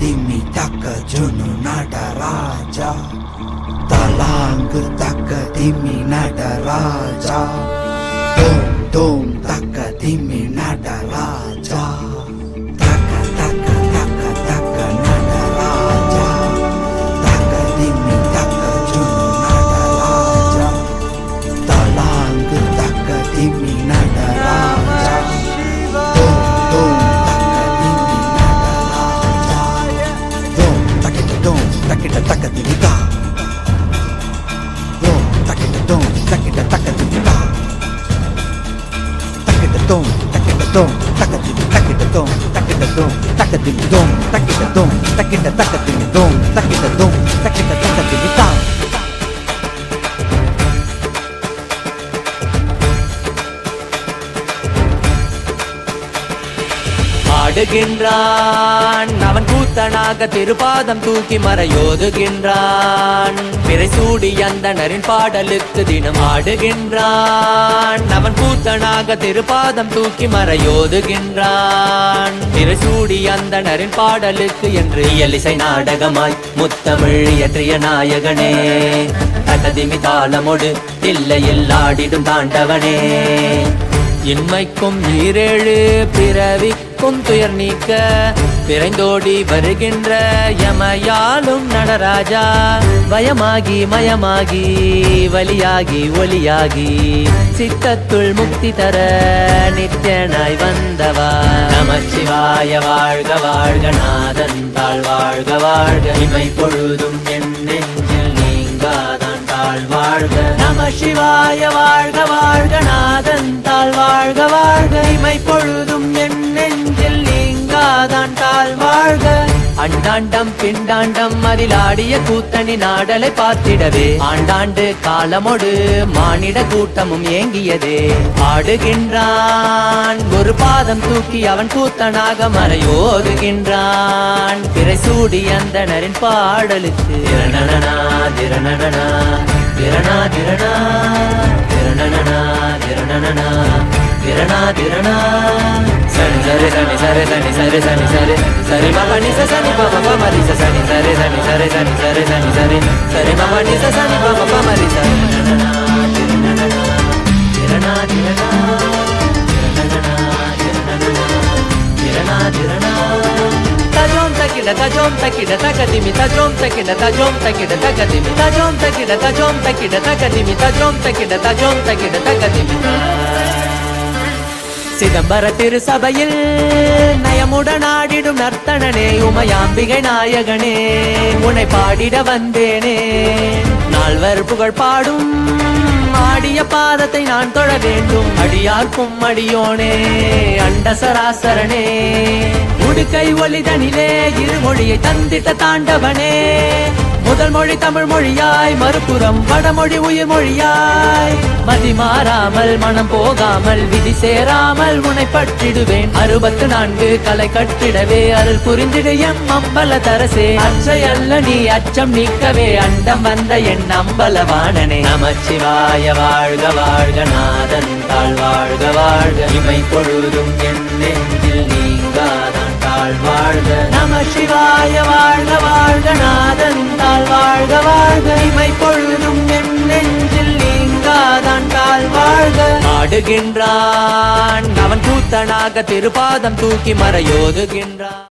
திம்மி தக்க ஜுனு நடராஜா தலாங்கு தக்க திமி நடராஜா தோம் தோம் தக்க திமி நடராஜா தக்கிட்ட தக்க திமிதா தோம் தக்கிட்ட தோம் தக்கிட்ட தக்க திமிதா தக்கிட்ட தோம் தக்கிட்ட தோம் தக்க திமி தக்கிட்ட தோம் தக்கிட்ட தோம் தக்க திமி தோம் தக்கிட்ட தோம் தக்கிட்ட தக்க திமி தோம் தக்கிட்ட தோம் தக்கிட்ட தக்க ஆடுகின்றான் அவன் கூத்தனாக திருப்பாதம் தூக்கி மறையோதுகின்றான். பிறை சூடி அந்தனரின் பாடலுக்கு தினம் ஆடுகின்றான். அவன் கூத்தனாக திருப்பாதம் தூக்கி மறையோதுகின்றான். பிறை சூடி அந்தனரின் பாடலுக்கு என்று இயலிசை நாடகமாய் முத்தமிழ் இயற்றிய நாயகனே. தகதிமி தாளமொடு இல்லையில் ஆடிடும் தாண்டவனே. இன்மைக்கும் ஈரேழு பிறவிக்கும் துயர் நீக்க. விரைந்தோடி வருகின்ற யமயாலும் நடராஜா. பயமாகி மயமாகி வலியாகி ஒலியாகி சித்தத்துள் முக்தி தர நித்யனாய் வந்தவா. நமச்சிவாய வாழ்க வாழ்க நாதன் தாழ் வாழ்க வாழ்க. இமை பொழுதும் என் நெஞ்சில் நீங்காதான் தாழ் வாழ்க. நம சிவாய வாழ்க வாழ்க நாதன் தாழ் வாழ்க வாழ்க. இமை பொழுதும் அண்டாண்டம் பிண்டாண்டம் அதில் ஆடிய கூத்தணி நாடலை பார்த்திடவே. ஆண்டாண்டு காலமொடு மானிட கூட்டமும் ஏங்கியதே. ஆடுகின்றான் ஒரு பாதம் தூக்கி அவன் கூத்தனாக மறையோதுகின்றான். திரை சூடி அந்தனரின் பாடலுக்கு. திரணனா திரணனா திரணா திரணா திரணனா திரணனா திரணா திரணா சனி சரி சனி சரி சனி சரி சனி சரி சரி பாபா நிச சனி பாபா பாபா நிச சனி சரி சனி சரி சனி சரி சனி சரி சரி பாபா நிச சனி பாபா பாபா நிச திரணனா திரணா திரணா திரணா திரணா தஜோம் தக்கிட தஜோம் தக்கிட தகதிமி தஜோம் தக்கிட தஜோம் தக்கிட தகதிமி தஜோம் தக்கிட தஜோம் தக்கிட தகதிமி சிதம்பர திருசபையில் நயமுடன் ஆடிடும் நர்த்தனனே உமையாம்பிகை நாயகனே உன்னை பாடிட வந்தேனே. நால்வர் புகழ் பாடும் ஆடிய பாதத்தை நான் தொழ வேண்டும் அடியார்க்கும் அடியோனே அண்ட சராசரனே. உடுக்கை ஒளிதனிலே இருமொழியை தந்திட்ட தாண்டவனே. முதல் மொழி தமிழ் மொழியாய் மறுபுறம் வடமொழி உயிர் மொழியாய் மதி மாறாமல் மனம் போகாமல் விதி சேராமல் உனை பற்றிடுவேன். அறுபத்து நான்கு கலை கட்டிடவே அருள் புரிந்திடு எம் அம்பல தரசே அச்சை அல்ல நீ அச்சம் நீக்கவே அண்டம் வந்த என் அம்பலவாணனே. நமச்சிவாய வாழ்க வாழ்க நாதன் தாழ் வாழ்க வாழ்க. இமை பொழுதும் என் நெஞ்சில் நீங்காதான் தாழ் வாழ்க. நம சிவாய வாழ்க வாழ்க நாதன் தாழ் வாழ்க வாழ்க. இமை பொழுதும் என் ஆடுகின்றான் அவன் கூத்தனாக திருப்பாதம் தூக்கி மறையோதுகின்றான்.